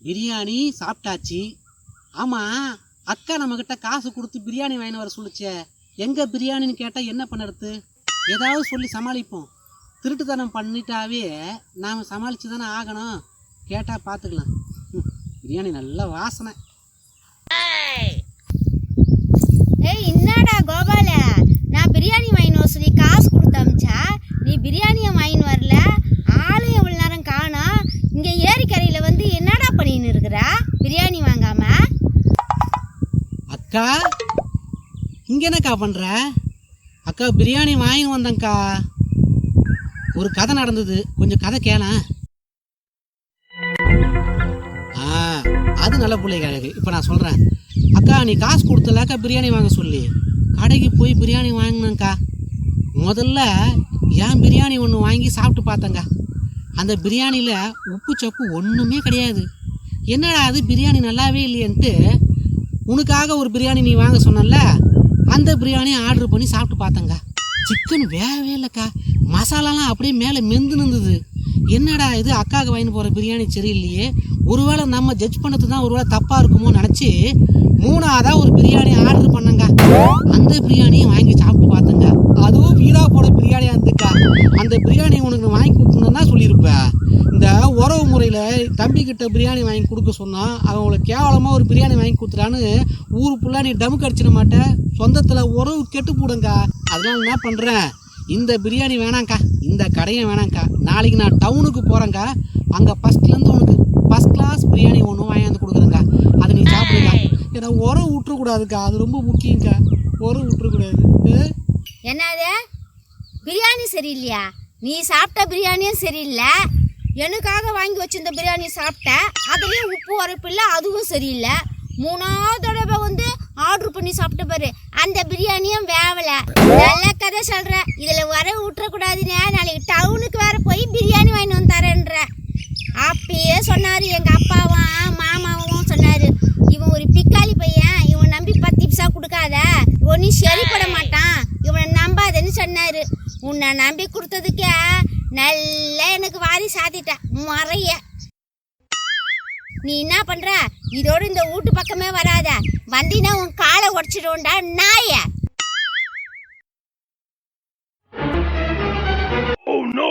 பிரியாணி சாப்பிட்டாச்சு. ஆமாம் அக்கா நம்மக்கிட்ட காசு கொடுத்து பிரியாணி வாங்கின வர சொல்லுச்சே. எங்கே பிரியாணின்னு கேட்டால் என்ன பண்ணுறது? ஏதாவது சொல்லி சமாளிப்போம். திருட்டுத்தனம் பண்ணிட்டாவே நாம் சமாளித்து தானே ஆகணும். கேட்டால் பார்த்துக்கலாம் ம், பிரியாணி நல்ல வாசனை. ஏய்! என்னடா கோபால. நான் பிரியாணி வாங்கின்னு சொல்லி காசு கொடுத்து அமிச்சா நீ பிரியாணி அக்கா இங்கே என்னக்கா பண்ணுற அக்கா பிரியாணி வாங்கின்னு வந்தேங்க்கா ஒரு கதை நடந்தது. கொஞ்சம் கதை கேளேன் ஆ அது நல்ல பிள்ளைங்க அழகு இப்போ நான் சொல்கிறேன் அக்கா நீ காசு கொடுத்தலாக்கா பிரியாணி வாங்க சொல்லி. கடைக்கு போய் பிரியாணி வாங்கினேங்க்கா முதல்ல ஏன் பிரியாணி ஒன்று வாங்கி சாப்பிட்டு பார்த்தேங்க அந்த பிரியாணியில் உப்பு சப்பு ஒன்றுமே கிடையாது. என்னடா அது? பிரியாணி நல்லாவே இல்லையன்ட்டு உனக்காக ஒரு பிரியாணி நீ வாங்க சொன்னல அந்த பிரியாணி ஆர்டர் பண்ணி சாப்பிட்டு பார்த்தேங்க சிக்கன் வேகவே இல்லைக்கா. மசாலாலாம் அப்படியே மேலே மெந்து நின்றுது என்னடா இது அக்காவுக்கு வாங்கிட்டு போகிற பிரியாணி சரியில்லையே. ஒருவேளை நம்ம ஜட்ஜ் பண்ணது தான் ஒருவேளை தப்பாக இருக்குமோ நினச்சி மூணாவதாக ஒரு பிரியாணி ஆர்டர் பண்ணங்க அந்த பிரியாணியை வாங்கி சாப்பிட்டு பார்த்தேன் அதுவும் வீடா போட பிரியாணியாக இருந்துக்கா அந்த பிரியாணி உனக்கு நான் வாங்கி கொடுத்துருந்தா சொல்லியிருப்பேன் இந்த உறவு முறையில் தம்பிக்கிட்ட பிரியாணி வாங்கி கொடுக்க சொன்னால் அவன் உங்களை கேவலமாக ஒரு பிரியாணி வாங்கி கொடுத்துட்டான்னு ஊரு ஃபுல்லாக நீ டமுக்கு அடிச்சிட மாட்டேன் சொந்தத்தில் உறவு கெட்டு போடுங்க அதனால என்ன பண்ணுறேன் இந்த பிரியாணி வேணாங்க்கா இந்த கடையும் வேணாங்க்கா நாளைக்கு நான் டவுனுக்கு போகிறேங்க்கா அங்கே ஃபஸ்ட்லேருந்து உனக்கு ஃபஸ்ட் கிளாஸ் பிரியாணி ஒன்று வாங்கியாந்து கொடுக்குறேங்க அதை நீ சாப்பிடுங்க ஏன்னா உறவு விட்டுறக்கூடாதுக்கா அது ரொம்ப முக்கியங்க்கா உறவு விட்டுறக்கூடாது என்னது? பிரியாணி சரியில்லையா? நீ சாப்பிட்ட பிரியாணியும் சரியில்லை? எனக்காக வாங்கி வச்சிருந்த பிரியாணி சாப்பிட்ட அதுலேயும் உப்பு வரப்பில்லை அதுவும் சரியில்லை. மூணாவது தடவை வந்து ஆர்டர் பண்ணி சாப்பிட்ட பாரு அந்த பிரியாணியும் வேவலை. நல்ல கதை சொல்கிறேன் இதில் வர விட்டுறக்கூடாதுன்னு நாளைக்கு டவுனுக்கு வேற போய் பிரியாணி வாங்கிட்டு வந்து தரேன்ற. அப்பயே சொன்னார் எங்கள் அப்பாவும் மாமாவும் சொன்னார் இவன் ஒரு பிக்காளி பையன் இவன் நம்பி பத்து பிசா கொடுக்காத. ஒன்னும் சரிப்பட மாட்டான். இவனை நம்பாதன்னு சொன்னார். உன்னை நம்பி கொடுத்ததுக்கே நல்லா எனக்கு வாரி சாத்திட்ட மறைய. நீ என்ன பண்ற? இதோட இந்த வீட்டு பக்கமே வராத. வந்தினா உன் காலை உடச்சிடும்டா நாய. Oh no!